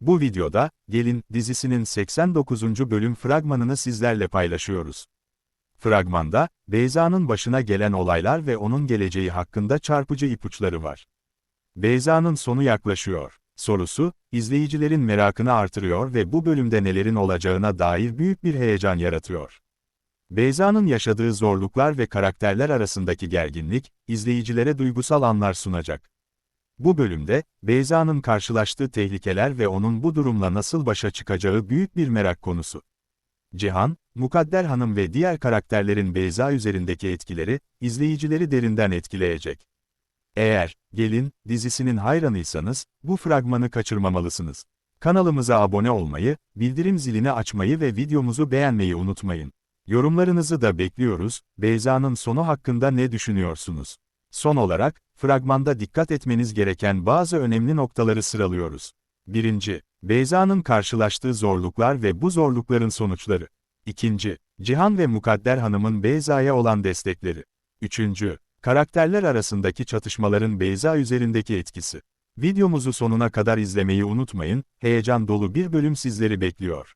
Bu videoda, Gelin dizisinin 89. bölüm fragmanını sizlerle paylaşıyoruz. Fragmanda, Beyza'nın başına gelen olaylar ve onun geleceği hakkında çarpıcı ipuçları var. Beyza'nın sonu yaklaşıyor. Sorusu, izleyicilerin merakını artırıyor ve bu bölümde nelerin olacağına dair büyük bir heyecan yaratıyor. Beyza'nın yaşadığı zorluklar ve karakterler arasındaki gerginlik, izleyicilere duygusal anlar sunacak. Bu bölümde, Beyza'nın karşılaştığı tehlikeler ve onun bu durumla nasıl başa çıkacağı büyük bir merak konusu. Cihan, Mukadder Hanım ve diğer karakterlerin Beyza üzerindeki etkileri, izleyicileri derinden etkileyecek. Eğer, Gelin, dizisinin hayranıysanız, bu fragmanı kaçırmamalısınız. Kanalımıza abone olmayı, bildirim zilini açmayı ve videomuzu beğenmeyi unutmayın. Yorumlarınızı da bekliyoruz, Beyza'nın sonu hakkında ne düşünüyorsunuz? Son olarak, fragmanda dikkat etmeniz gereken bazı önemli noktaları sıralıyoruz. 1. Beyza'nın karşılaştığı zorluklar ve bu zorlukların sonuçları. 2. Cihan ve Mukadder Hanım'ın Beyza'ya olan destekleri. 3. Karakterler arasındaki çatışmaların Beyza üzerindeki etkisi. Videomuzu sonuna kadar izlemeyi unutmayın, heyecan dolu bir bölüm sizleri bekliyor.